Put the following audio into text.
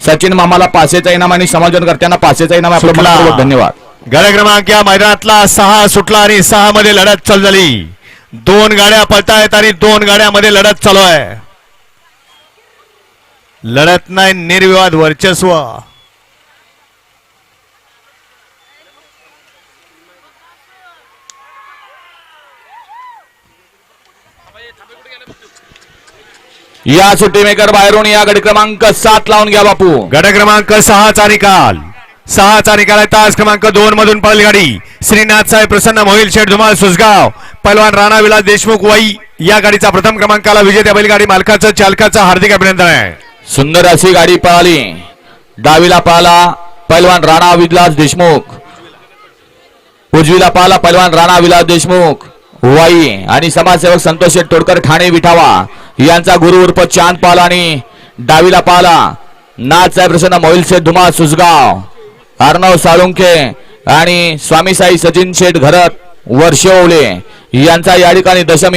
सचिन मामाला पाचशेचा इनाम आणि समाजनकर्त्यांना पाचशेचा इनाम. आपलं धन्यवाद. गड क्रमांक या मैदानातला सहा सुटला आणि सहा मध्ये लढत चालू झाली. दोन गाड्या पळतायत आणि दोन गाड्यामध्ये लढत चालू आहे. लढत नाही निर्विवाद वर्चस्व. या सुट्टी मेकर बाहेरून या गडी क्रमांक सात लावून घ्या बापू. गड क्रमांक सहाचा निकाल. सहाचा निकाल आहे तास क्रमांक दोन मधून पळली गाडी श्रीनाथ साहेब प्रसन्न मोहिल शेठ धुमाळ सुसगाव पैलवान राणा विलास देशमुख वाई या गाडीचा प्रथम क्रमांकाला विजेत्या बैलगाडी मालकाचं चालकाचं हार्दिक अभिनंदन आहे. सुंदर अशी गाडी पळाली. डावीला पाला पैलवान राणा विलास देशमुख. उजवीला पाला पैलवान राणा विलास देशमुख. वाई आणि समाजसेवक संतोष शेठ तोडकर ठाणे विठावा. यांचा गुरु उर्फ चांद पाला आणि डावीला पाला. नाथसाहेब प्रसन्न मोहिलशेठ धुमा सुसगाव अर्णव साळुंखे आणि स्वामीसाई सचिन शेठ घरत वर्षवले यांचा या ठिकाणी दशम